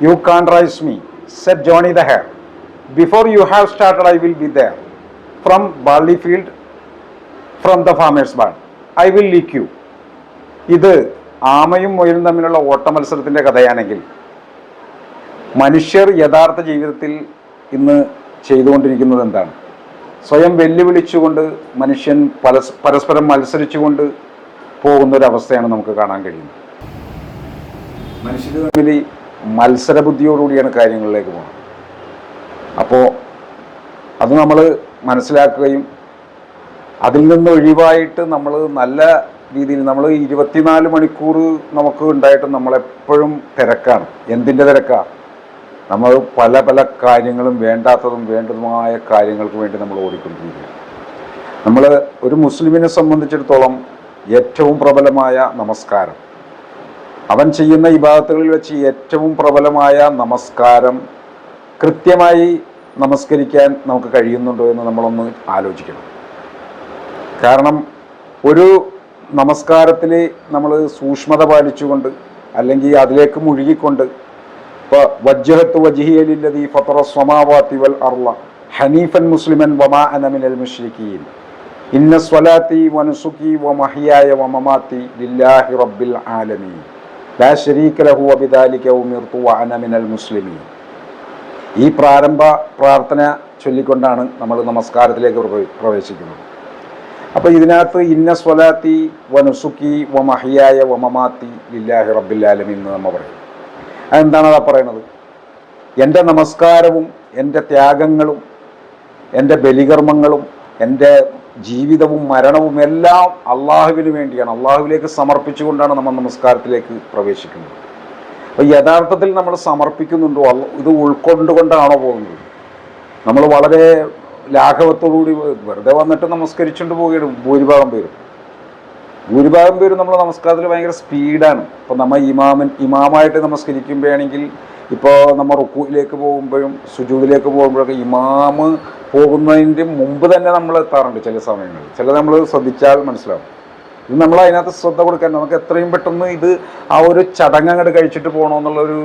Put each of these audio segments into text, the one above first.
You can't rise me, said Johnny the Hare. Before you have started, I will be there. From barley field, from the farmer's barn. I will leak you. ഇത് ആമയും മുയലും തമ്മിലുള്ള ഓട്ട മത്സരത്തിന്റെ കഥയാണെങ്കിൽ മനുഷ്യർ യഥാർത്ഥ ജീവിതത്തിൽ ഇന്ന് ചെയ്തുകൊണ്ടിരിക്കുന്നത് എന്താണ് സ്വയം വെല്ലുവിളിച്ചുകൊണ്ട് മനുഷ്യൻ പരസ് പരസ്പരം മത്സരിച്ചുകൊണ്ട് പോകുന്ന ഒരു അവസ്ഥയാണ് നമുക്ക് കാണാൻ കഴിയുന്നത് മനുഷ്യർ തമ്മിൽ മത്സര ബുദ്ധിയോടുകൂടിയാണ് കാര്യങ്ങളിലേക്ക് പോകുന്നത്. അപ്പോൾ അത് നമ്മൾ മനസ്സിലാക്കുകയും അതിൽ നിന്ന് ഒഴിവായിട്ട് നമ്മൾ നല്ല രീതിയിൽ നമ്മൾ ഇരുപത്തിനാല് മണിക്കൂർ നമുക്ക് ഉണ്ടായിട്ട് നമ്മളെപ്പോഴും തിരക്കാണ്. എന്തിന്റെ തിരക്കാണ് നമ്മൾ പല പല കാര്യങ്ങളും വേണ്ടാത്തതും വേണ്ടതുമായ കാര്യങ്ങൾക്ക് വേണ്ടി നമ്മൾ ഓടിക്കൊണ്ടിരിക്കുകയാണ്. നമ്മൾ ഒരു മുസ്ലിമിനെ സംബന്ധിച്ചിടത്തോളം ഏറ്റവും പ്രബലമായ നമസ്കാരം അവൻ ചെയ്യുന്ന ഇബാദത്തുകളിൽ വെച്ച് ഏറ്റവും പ്രബലമായ നമസ്കാരം കൃത്യമായി നമസ്കരിക്കാൻ നമുക്ക് കഴിയുന്നുണ്ടോ എന്ന് നമ്മളൊന്ന് ആലോചിക്കണം. കാരണം ഒരു നമസ്കാരത്തിൽ നമ്മൾ സൂക്ഷ്മത പാലിച്ചുകൊണ്ട് അല്ലെങ്കിൽ അതിലേക്ക് മുഴുകിക്കൊണ്ട് ഇപ്പോൾ വജ്ജഹത്ത് വജിഹിയലില്ലതി ഫത്തറ സ്വമാവാത്തി വൽ അർള ഹനീഫൻ മുസ്ലിമൻ വമാ അനമിനൽ മുഷ്രിഖീൻ ഇന്ന സ്വലാത്തി വനുസുക്കി വമഹിയായ വമമാത്തി ലില്ലാഹി റബ്ബിൽ ആലമീൻ. ലാ ശരീക ലഹു വഅന മിനൽ മുസ്ലിമീൻ. ഈ പ്രാരംഭ പ്രാർത്ഥന ചൊല്ലിക്കൊണ്ടാണ് നമ്മൾ നമസ്കാരത്തിലേക്ക് പ്രവേശിക്കുന്നത്. അപ്പോൾ ഇതിനകത്ത് ഇന്ന സ്വലാത്തി വനുസുക്കി വമഹിയായ വമമാത്തി ലില്ലാഹി റബ്ബിൽ ആലമീൻ എന്ന് നമ്മൾ പറയും. അതെന്താണ് അതാ പറയണത്? എന്റെ നമസ്കാരവും എന്റെ ത്യാഗങ്ങളും എന്റെ ബലികർമ്മങ്ങളും എന്റെ ജീവിതവും മരണവും എല്ലാം അള്ളാഹുവിന് വേണ്ടിയാണ്. അള്ളാഹുവിലേക്ക് സമർപ്പിച്ചുകൊണ്ടാണ് നമ്മൾ നമസ്കാരത്തിലേക്ക് പ്രവേശിക്കുന്നത്. അപ്പോൾ യഥാർത്ഥത്തിൽ നമ്മൾ സമർപ്പിക്കുന്നുണ്ടോ? ഇത് ഉൾക്കൊണ്ടുകൊണ്ടാണോ പോകുന്നത്? നമ്മൾ വളരെ ലാഘവത്തോടുകൂടി വെറുതെ വന്നിട്ട് നമസ്കരിച്ചുകൊണ്ട് പോവുകയാണ് ഭൂരിഭാഗം പേരും. ഭൂരിഭാഗം പേരും നമ്മൾ നമസ്കാരത്തിൽ ഭയങ്കര സ്പീഡാണ്. ഇപ്പോൾ നമ്മൾ ഇമാമൻ ഇമാമായിട്ട് നമസ്കരിക്കുമ്പോഴാണെങ്കിൽ ഇപ്പോൾ നമ്മൾ റുക്കൂയിലേക്ക് പോകുമ്പോഴും സുജൂദിലേക്ക് പോകുമ്പോഴൊക്കെ ഇമാമ് പോകുന്നതിന്റെ മുമ്പ് തന്നെ നമ്മൾ എത്താറുണ്ട് ചില സമയങ്ങളിൽ. ചില നമ്മൾ ശ്രദ്ധിച്ചാൽ മനസ്സിലാവും. ഇത് നമ്മൾ അതിനകത്ത് ശ്രദ്ധ കൊടുക്കാൻ നമുക്ക് എത്രയും പെട്ടെന്ന് ഇത് ആ ഒരു ചടങ്ങ് അങ്ങോട്ട് കഴിച്ചിട്ട് പോകണമെന്നുള്ളൊരു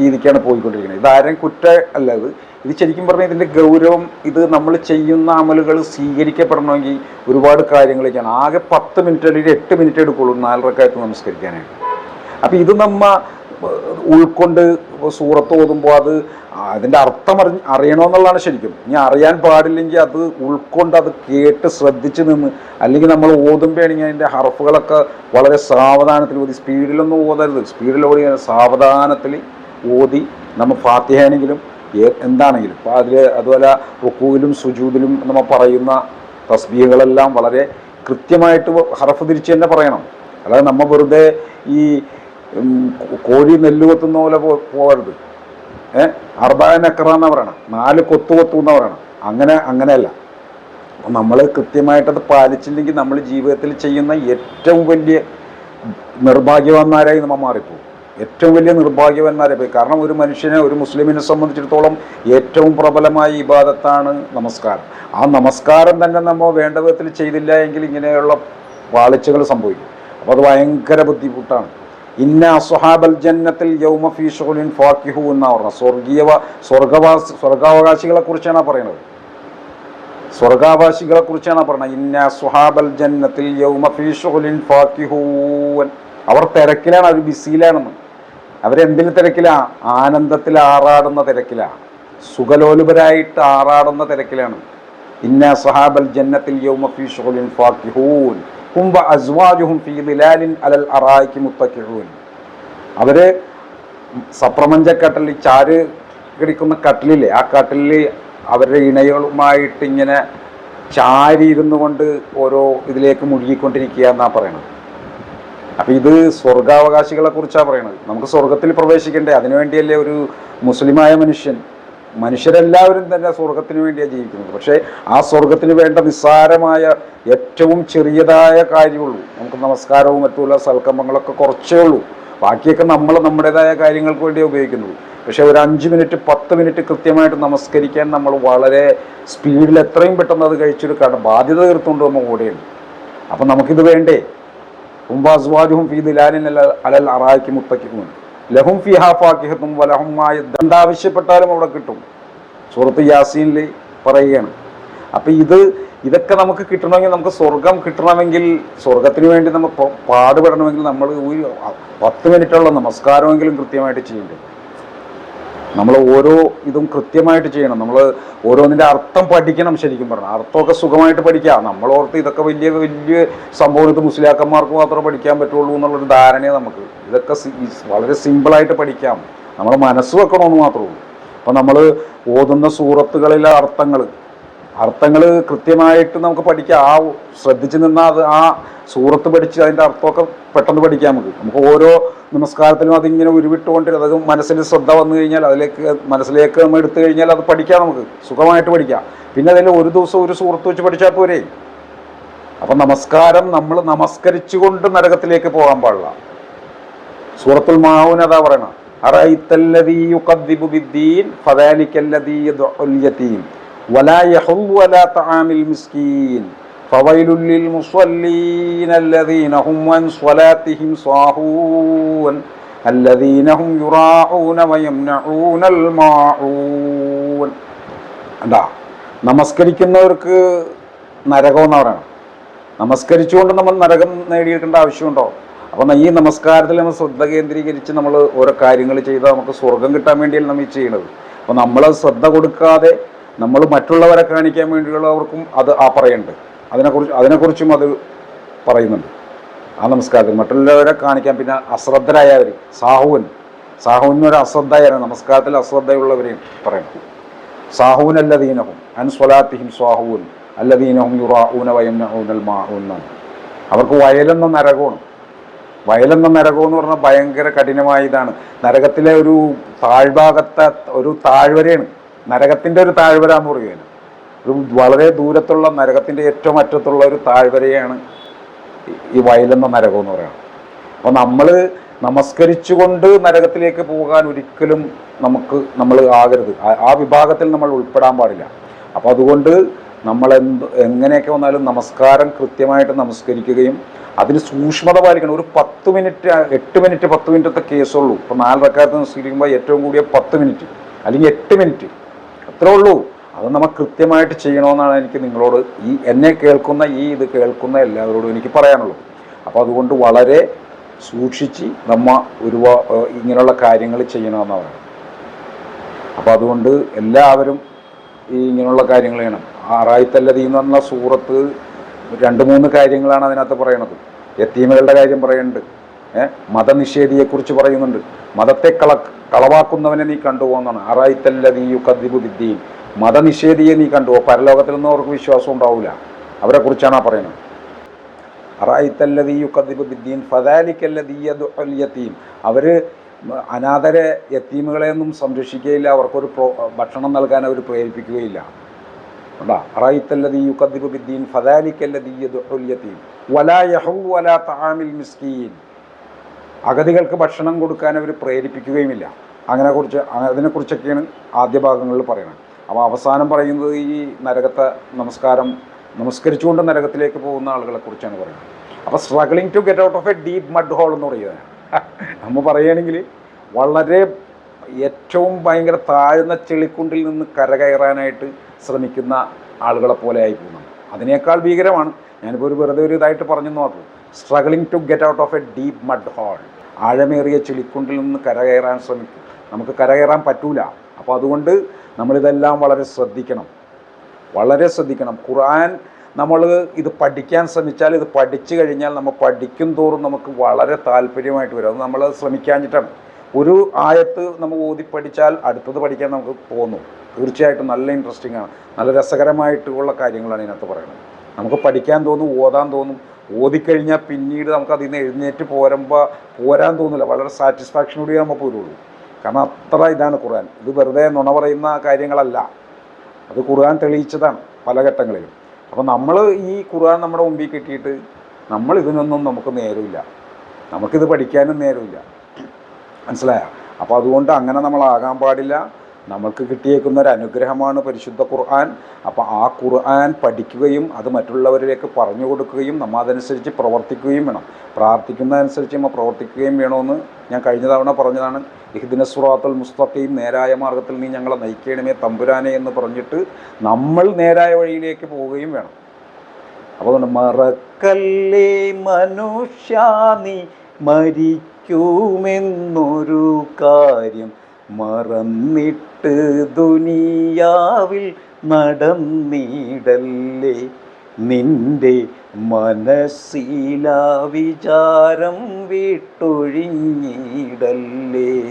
രീതിക്കാണ് പോയിക്കൊണ്ടിരിക്കുന്നത്. ഇതാരും കുറ്റ അല്ല ഇത്. ഇത് ശരിക്കും പറഞ്ഞാൽ ഇതിന്റെ ഗൗരവം ഇത് നമ്മൾ ചെയ്യുന്ന അമലുകൾ സ്വീകരിക്കപ്പെടണമെങ്കിൽ ഒരുപാട് കാര്യങ്ങളൊക്കെയാണ് ആകെ പത്ത് മിനിറ്റ് അല്ലെങ്കിൽ എട്ട് മിനിറ്റ് എടുക്കുള്ളൂ നാലരക്കായത്ത് നമസ്കരിക്കാനായിട്ട് അപ്പോൾ ഇത് നമ്മ ഉൾക്കൊണ്ട് സൂറത്ത് ഓതുമ്പോൾ അത് അതിന്റെ അർത്ഥം അറിഞ്ഞ് അറിയണമെന്നുള്ളതാണ് ശരിക്കും. ഇനി അറിയാൻ പാടില്ലെങ്കിൽ അത് ഉൾക്കൊണ്ട് അത് കേട്ട് ശ്രദ്ധിച്ച് നിന്ന് അല്ലെങ്കിൽ നമ്മൾ ഓതുമ്പോഴാണെങ്കിൽ അതിന്റെ ഹർഫുകളൊക്കെ വളരെ സാവധാനത്തിൽ ഓതി. സ്പീഡിലൊന്നും ഓതരുത്. സ്പീഡിൽ ഓടി സാവധാനത്തിൽ ഓതി. നമ്മൾ ഫാത്തിഹാണെങ്കിലും എന്താണെങ്കിലും. ഇപ്പോൾ അതിൽ അതുപോലെ റുക്കൂവിലും സുജൂദിലും നമ്മൾ പറയുന്ന തസ്ബീഹുകളെല്ലാം വളരെ കൃത്യമായിട്ട് ഹറഫ് തിരിച്ച് തന്നെ പറയണം. അല്ലാതെ നമ്മൾ വെറുതെ ഈ കോഴി നെല്ല് കൊത്തുന്ന പോലെ പോകരുത്. ഏഹ് അർബാനക്കറ എന്ന് പറയണം. നാല് കൊത്തു കൊത്തു എന്ന് പറയണം. അങ്ങനെ അങ്ങനെയല്ല. നമ്മൾ കൃത്യമായിട്ടത് പാലിച്ചില്ലെങ്കിൽ നമ്മൾ ജീവിതത്തിൽ ചെയ്യുന്ന ഏറ്റവും വലിയ നിർഭാഗ്യവാന്മാരായി നമ്മൾ മാറിപ്പോകും ഏറ്റവും വലിയ നിർഭാഗ്യവന്മാരെ പോയി. കാരണം ഒരു മനുഷ്യനെ ഒരു മുസ്ലിമിനെ സംബന്ധിച്ചിടത്തോളം ഏറ്റവും പ്രബലമായ ഇബാദത്താണ് നമസ്കാരം. ആ നമസ്കാരം തന്നെ നമ്മൾ വേണ്ട വിധത്തിൽ ചെയ്തില്ല എങ്കിൽ ഇങ്ങനെയുള്ള വാളിച്ചകൾ സംഭവിക്കും. അപ്പോൾ അത് ഭയങ്കര ബുദ്ധിമുട്ടാണ്. ഇന്ന അസുഹാബൽ ജന്നത്തിൽ യൗമ ഫീ ഷുഗുലിൻ ഫാക്കിഹു എന്നാ പറഞ്ഞത്. സ്വർഗീയ സ്വർഗവാസി സ്വർഗാവകാശികളെ കുറിച്ചാണ് പറയുന്നത് സ്വർഗാവാസികളെ കുറിച്ചാണ് പറഞ്ഞത് ഇന്ന സുഹാബൽ ജന്നത്തിൽ യൗമ ഫീ ഷുഗുലിൻ ഫാക്കിഹൂൻ. അവർ തിരക്കിലാണ് അവർ ബിസിയിലാണെന്ന്. അവരെന്തിന് തിരക്കിലാ? ആനന്ദത്തിൽ ആറാടുന്ന തിരക്കിലാണ് സുഖലോലുപരായിട്ട് ആറാടുന്ന തിരക്കിലാണ്. ഇന്ന സുഹാബൽ ജന്നത്തിൽ അവർ സപ്രപഞ്ചക്കട്ടലിൽ ചാര് കിടക്കുന്ന കട്ടിലില്ലേ? ആ കട്ടിലിൽ അവരുടെ ഇണകളുമായിട്ട് ഇങ്ങനെ ചാരി ഇരുന്നു കൊണ്ട് ഓരോ ഇതിലേക്ക് മുഴുകിക്കൊണ്ടിരിക്കുക എന്നാ പറയണത്. അപ്പം ഇത് സ്വർഗാവകാശികളെ കുറിച്ചാണ് പറയുന്നത് നമുക്ക് സ്വർഗത്തിൽ പ്രവേശിക്കണ്ടേ? അതിനുവേണ്ടിയല്ലേ ഒരു മുസ്ലിമായ മനുഷ്യൻ? മനുഷ്യരെല്ലാവരും തന്നെ സ്വർഗത്തിന് വേണ്ടിയാണ് ജീവിക്കുന്നത്. പക്ഷേ ആ സ്വർഗത്തിന് വേണ്ട നിസ്സാരമായ ഏറ്റവും ചെറിയതായ കാര്യമുള്ളൂ. നമുക്ക് നമസ്കാരവും മറ്റുള്ള സൽക്കർമ്മങ്ങളൊക്കെ കുറച്ചേ ഉള്ളൂ. ബാക്കിയൊക്കെ നമ്മൾ നമ്മുടേതായ കാര്യങ്ങൾക്ക് വേണ്ടിയേ ഉപയോഗിക്കുന്നത്. പക്ഷേ ഒരു അഞ്ച് മിനിറ്റ് പത്ത് മിനിറ്റ് കൃത്യമായിട്ട് നമസ്കരിക്കാൻ നമ്മൾ വളരെ സ്പീഡിൽ എത്രയും പെട്ടെന്ന് അത് കഴിച്ചൊരു ബാധ്യത തീർത്തുകൊണ്ട് നമ്മൾ ഓടുകയാണ് അപ്പം നമുക്കിത് വേണ്ടേ? ഉംബാസ്വാജുഹും അവിടെ കിട്ടും. സുഹൃത്ത് യാസീനിൽ പറയുകയാണ്. അപ്പം ഇത് ഇതൊക്കെ നമുക്ക് കിട്ടണമെങ്കിൽ നമുക്ക് സ്വർഗം കിട്ടണമെങ്കിൽ സ്വർഗത്തിന് വേണ്ടി നമ്മൾ പാടുപെടണമെങ്കിൽ നമ്മൾ ഒരു പത്ത് മിനിറ്റുള്ള നമസ്കാരമെങ്കിലും കൃത്യമായിട്ട് ചെയ്യേണ്ടത് നമ്മൾ ഓരോ ഇതും കൃത്യമായിട്ട് ചെയ്യണം. നമ്മൾ ഓരോന്നിന്റെ അർത്ഥം പഠിക്കണം ശരിക്കും പറഞ്ഞാൽ അർത്ഥമൊക്കെ സുഖമായിട്ട് പഠിക്കാം. നമ്മൾ ഓർത്ത് ഇതൊക്കെ വലിയ വലിയ സംഭവം ഇത് മുസ്ലിയാക്കന്മാർക്ക് മാത്രമേ പഠിക്കാൻ പറ്റുള്ളൂ എന്നുള്ളൊരു ധാരണയെ നമുക്ക്. ഇതൊക്കെ വളരെ സിമ്പിളായിട്ട് പഠിക്കാം. നമ്മൾ മനസ്സ് വെക്കണമെന്ന് മാത്രമേ ഉള്ളൂ. അപ്പം നമ്മൾ ഓതുന്ന സൂറത്തുകളിലെ അർത്ഥങ്ങൾ അർത്ഥങ്ങൾ കൃത്യമായിട്ട് നമുക്ക് പഠിക്കാം. ആ ശ്രദ്ധിച്ച് നിന്നാൽ അത് ആ സൂറത്ത് പഠിച്ച് അതിന്റെ അർത്ഥമൊക്കെ പെട്ടെന്ന് പഠിക്കാൻ നമുക്ക് നമുക്ക് ഓരോ നമസ്കാരത്തിലും അതിങ്ങനെ ഉരുവിട്ടുകൊണ്ട് അതായത് മനസ്സിൽ ശ്രദ്ധ വന്നു കഴിഞ്ഞാൽ അതിലേക്ക് മനസ്സിലേക്ക് നമ്മൾ എടുത്തു കഴിഞ്ഞാൽ അത് പഠിക്കാം നമുക്ക്. സുഖമായിട്ട് പഠിക്കാം. പിന്നെ അതിൽ ഒരു ദിവസം ഒരു സൂറത്ത് വെച്ച് പഠിച്ചാൽ പോരെ? അപ്പം നമസ്കാരം നമ്മൾ നമസ്കരിച്ചുകൊണ്ട് നരകത്തിലേക്ക് പോകാൻ പാടില്ല. സൂറത്തുൽ മാവൂൻ അതാ പറയണം അറൈത്തല്ലതീ യുഖദ്ദിബു ബിദ്ദീൻ ഫദാലിക്കല്ലദീ യദ്ഉൽ യതീം. നമസ്കരിക്കുന്നവർക്ക് നരകമെന്ന് പറയണം. നമസ്കരിച്ചുകൊണ്ട് നമ്മൾ നരകം നേടിയെടുക്കേണ്ട ആവശ്യമുണ്ടോ? അപ്പം ഈ നമസ്കാരത്തിൽ നമ്മൾ ശ്രദ്ധ കേന്ദ്രീകരിച്ച് നമ്മൾ ഓരോ കാര്യങ്ങൾ ചെയ്താൽ നമുക്ക് സ്വർഗം കിട്ടാൻ വേണ്ടിയല്ല നമ്മൾ ചെയ്യണത്. അപ്പോൾ നമ്മൾ ശ്രദ്ധ കൊടുക്കാതെ നമ്മൾ മറ്റുള്ളവരെ കാണിക്കാൻ വേണ്ടിയുള്ളവർക്കും അത് ആ പറയുന്നുണ്ട് അതിനെക്കുറിച്ച് അതിനെക്കുറിച്ചും അത് പറയുന്നുണ്ട്. ആ നമസ്കാരത്തിൽ മറ്റുള്ളവരെ കാണിക്കാൻ പിന്നെ അശ്രദ്ധരായവർ സാഹുവൻ സാഹുവിനൊരു അശ്രദ്ധയാണ് നമസ്കാരത്തിൽ അശ്രദ്ധയുള്ളവരെയും പറയണം. സാഹൂൻ അല്ലദീനഹും അൻ സ്വലാത്തിഹിം സ്വാഹുവിൻ. അല്ല ദീനഹും യുറാഊന വയം എന്നാണ് അവർക്ക് വയലെന്ന നരകമാണ്. വയലെന്ന നരകം എന്ന് പറഞ്ഞാൽ ഭയങ്കര കഠിനമായ ഇതാണ്. നരകത്തിലെ ഒരു താഴ്ഭാഗത്തെ ഒരു താഴ്വരയാണ്. നരകത്തിന്റെ ഒരു താഴ്വര എന്ന് പറയുകയാണ് ഒരു വളരെ ദൂരത്തുള്ള നരകത്തിന്റെ ഏറ്റവും അറ്റത്തുള്ള ഒരു താഴ്വരയാണ് ഈ- വയലെന്ന നരകം എന്ന് പറയുന്നത്. അപ്പോൾ നമ്മൾ നമസ്കരിച്ചുകൊണ്ട് നരകത്തിലേക്ക് പോകാൻ ഒരിക്കലും നമുക്ക് നമ്മൾ ആകരുത്. ആ- വിഭാഗത്തിൽ നമ്മൾ ഉൾപ്പെടാൻ പാടില്ല. അപ്പോൾ അതുകൊണ്ട് നമ്മൾ എന്ത് എങ്ങനെയൊക്കെ വന്നാലും നമസ്കാരം കൃത്യമായിട്ട് നമസ്കരിക്കുകയും അതിന് സൂക്ഷ്മത പാലിക്കണം. ഒരു പത്ത് മിനിറ്റ് എട്ട് മിനിറ്റ് പത്ത് മിനിറ്റത്തെ കേസുള്ളൂ. നാല് റക്കാലത്ത് നമസ്കരിക്കുമ്പോൾ ഏറ്റവും കൂടിയ പത്ത് മിനിറ്റ് അല്ലെങ്കിൽ എട്ട് മിനിറ്റ്. അത്രേ ഉള്ളൂ. അത് നമ്മൾ കൃത്യമായിട്ട് ചെയ്യണമെന്നാണ് എനിക്ക് നിങ്ങളോട് ഈ എന്നെ കേൾക്കുന്ന ഈ ഇത് കേൾക്കുന്ന എല്ലാവരോടും എനിക്ക് പറയാനുള്ളത്. അപ്പോൾ അതുകൊണ്ട് വളരെ സൂക്ഷിച്ച് നമ്മ ഒരു ഇങ്ങനെയുള്ള കാര്യങ്ങൾ ചെയ്യണമെന്നാണ് അപ്പോൾ അതുകൊണ്ട് എല്ലാവരും ഈ ഇങ്ങനെയുള്ള കാര്യങ്ങൾ ചെയ്യണം. ആറായിത്തല്ലതി എന്ന് പറഞ്ഞ സൂറത്ത് രണ്ട് മൂന്ന് കാര്യങ്ങളാണ് അതിനകത്ത് പറയണത്. യത്തീമകളുടെ കാര്യം പറയുന്നുണ്ട് മതനിഷേധിയെക്കുറിച്ച് പറയുന്നുണ്ട്. മതത്തെ കള കളവാക്കുന്നവനെ നീ കണ്ടുപോകുന്നതാണ് ആറായിത്തല്ലതി യുക്കദ്ദിബു ബിദ്ദീൻ. മതനിഷേധിയെ നീ കണ്ടുപോ പരലോകത്തിലൊന്നും അവർക്ക് വിശ്വാസം ഉണ്ടാവില്ല അവരെ കുറിച്ചാണ് ആ പറയുന്നത്. അറായിത്തല്ലതീ യുക്കദ്ദിബു കതിപു ഫതാലിക്കല്ല യതീം. അവർ അനാഥരെ യത്തീമുകളെയൊന്നും സംരക്ഷിക്കുകയില്ല. അവർക്കൊരു പ്രോ ഭക്ഷണം നൽകാൻ അവർ പ്രേരിപ്പിക്കുകയില്ല. ഉണ്ടാ അറായിത്തല്ലതീ യുക്കദ്ദിബു വലാ യഹു വലാ മിസ്കീൻ. അഗതികൾക്ക് ഭക്ഷണം കൊടുക്കാൻ അവർ പ്രേരിപ്പിക്കുകയുമില്ല. അങ്ങനെ കുറിച്ച് അതിനെക്കുറിച്ചൊക്കെയാണ് ആദ്യ ഭാഗങ്ങളിൽ പറയുന്നത്. അപ്പോൾ അവസാനം പറയുന്നത് ഈ നരകത്തെ നമസ്കാരം നമസ്കരിച്ചുകൊണ്ട് നരകത്തിലേക്ക് പോകുന്ന ആളുകളെ കുറിച്ചാണ് പറയുന്നത്. അപ്പോൾ struggling to get out of a deep mud hole എന്ന് പറയുന്നത്. നമ്മൾ പറയുകയാണെങ്കിൽ വളരെ ഏറ്റവും ഭയങ്കര താഴ്ന്ന ചെളിക്കുണ്ടിൽ നിന്ന് കരകയറാനായിട്ട് ശ്രമിക്കുന്ന ആളുകളെ പോലെ ആയി പോകുന്നു. അതിനേക്കാൾ ഭീകരമാണ്. ഞാനിപ്പോൾ ഒരു വെറുതെ ഒരു ഇതായിട്ട് പറഞ്ഞു മാത്രം. Struggling to get out of a deep mud hole ആഴമേറിയ ചെളിക്കുണ്ടിൽ നിന്ന് കരകയറാൻ ശ്രമിക്കും. നമുക്ക് കരകയറാൻ പറ്റൂല. അപ്പോൾ അതുകൊണ്ട് നമ്മളിതെല്ലാം വളരെ ശ്രദ്ധിക്കണം. വളരെ ശ്രദ്ധിക്കണം. ഖുർആൻ നമ്മൾ ഇത് പഠിക്കാൻ ശ്രമിച്ചാൽ ഇത് പഠിച്ചു കഴിഞ്ഞാൽ നമ്മൾ പഠിക്കും തോറും നമുക്ക് വളരെ താല്പര്യമായിട്ട് വരും. അത് നമ്മൾ ശ്രമിക്കാഞ്ഞിട്ടാണ്. ഒരു ആയത്ത് നമ്മൾ ഓതി പഠിച്ചാൽ അടുത്തത് പഠിക്കാൻ നമുക്ക് തോന്നും. തീർച്ചയായിട്ടും നല്ല ഇൻട്രസ്റ്റിംഗ് ആണ്. നല്ല രസകരമായിട്ടുള്ള കാര്യങ്ങളാണ് ഇതിനകത്ത് പറയുന്നത്. നമുക്ക് പഠിക്കാൻ തോന്നും ഓതാൻ തോന്നും ഓതിക്കഴിഞ്ഞാൽ പിന്നീട് നമുക്ക് അതിൽ നിന്ന് എഴുന്നേറ്റ് പോരുമ്പോൾ പോരാൻ തോന്നില്ല. വളരെ സാറ്റിസ്ഫാക്ഷനോടെ നമ്മൾ പോരുള്ളൂ. കാരണം അത്ര ഇതാണ് ഖുർആൻ. ഇത് വെറുതെ നുണ പറയുന്ന കാര്യങ്ങളല്ല. അത് ഖുർആൻ തെളിയിച്ചതാണ് പല ഘട്ടങ്ങളിലും. അപ്പോൾ നമ്മൾ ഈ ഖുർആൻ നമ്മുടെ മുമ്പിൽ കിട്ടിയിട്ട് നമ്മൾ ഇതിനൊന്നും നമുക്ക് നേരമില്ല. നമുക്കിത് പഠിക്കാനും നേരമില്ല. മനസ്സിലായ? അപ്പോൾ അതുകൊണ്ട് അങ്ങനെ നമ്മളാകാൻ പാടില്ല. നമ്മൾക്ക് കിട്ടിയേക്കുന്ന ഒരു അനുഗ്രഹമാണ് പരിശുദ്ധ ഖുർആൻ. അപ്പോൾ ആ ഖുർആൻ പഠിക്കുകയും അത് മറ്റുള്ളവരിലേക്ക് പറഞ്ഞു കൊടുക്കുകയും നമ്മൾ അതനുസരിച്ച് പ്രവർത്തിക്കുകയും വേണം. പ്രാർത്ഥിക്കുന്നതനുസരിച്ച് നമ്മൾ പ്രവർത്തിക്കുകയും വേണമെന്ന് ഞാൻ കഴിഞ്ഞ തവണ പറഞ്ഞതാണ്. ഇഹ്ദിന സുറാത്തുൽ മുസ്തഖയും നേരായ മാർഗത്തിൽ നീ ഞങ്ങളെ നയിക്കണമേ തമ്പുരാനെ എന്ന് പറഞ്ഞിട്ട് നമ്മൾ നേരായ വഴിയിലേക്ക് പോവുകയും വേണം. അപ്പോൾ മറക്കല്ലേ മനുഷ്യ നീ മരിക്കുമെന്നൊരു കാര്യം. മറന്നിട്ട് ദുനിയാവിൽ നടന്നിടല്ലേ? നിന്റെ മനസ്സില വിചാരം വിട്ടൊഴിഞ്ഞിടല്ലേ?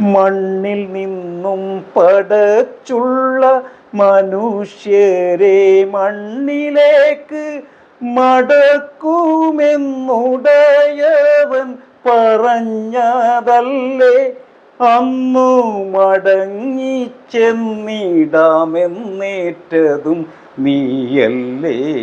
മണ്ണിൽ നിന്നും പടച്ചുള്ള മനുഷ്യരെ മണ്ണിലേക്ക് മടക്കുമെന്നുടയവൻ പറഞ്ഞതല്ലേ? അന്നു മടങ്ങി ചെന്നിടാമെന്നേറ്റതും നീയല്ലേ?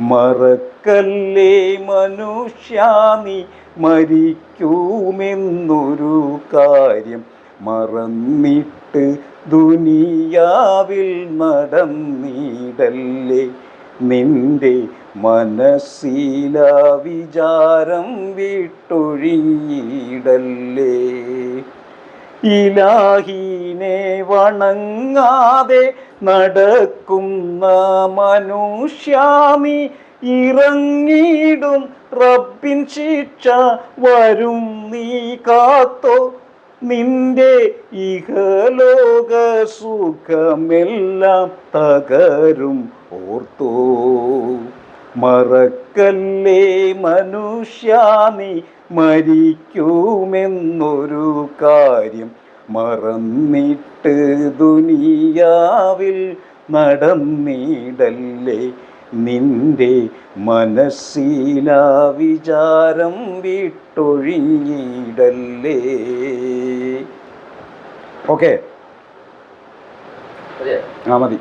മറക്കല്ലേ മനുഷ്യ നീ മരിക്കുമെന്നൊരു കാര്യം മറന്നിട്ട് ദുനിയാവിൽ നടന്നിടല്ലേ? നിന്റെ മനസ്സില വിചാരം വിട്ടൊഴിഞ്ഞിടല്ലേ? ഇലാഹീനെ വണങ്ങാതെ നടക്കുന്ന മനുഷ്യാമി ഇറങ്ങിയിടും. റബ്ബിൻ ശിക്ഷ വരും നീ കാത്തോ? നിന്റെ ഇഹലോക സുഖമെല്ലാം തകരും ഓർത്തോ? മറക്കല്ലേ മനുഷ്യാമി മരിക്കുമെന്നൊരു കാര്യം മറന്നിട്ട് ദുനിയാവിൽ നടന്നിടല്ലേ നിന്റെ മനസ്സിലാ വിചാരം വിട്ടൊഴിഞ്ഞിടല്ലേ ഓക്കെ. ആ മതി.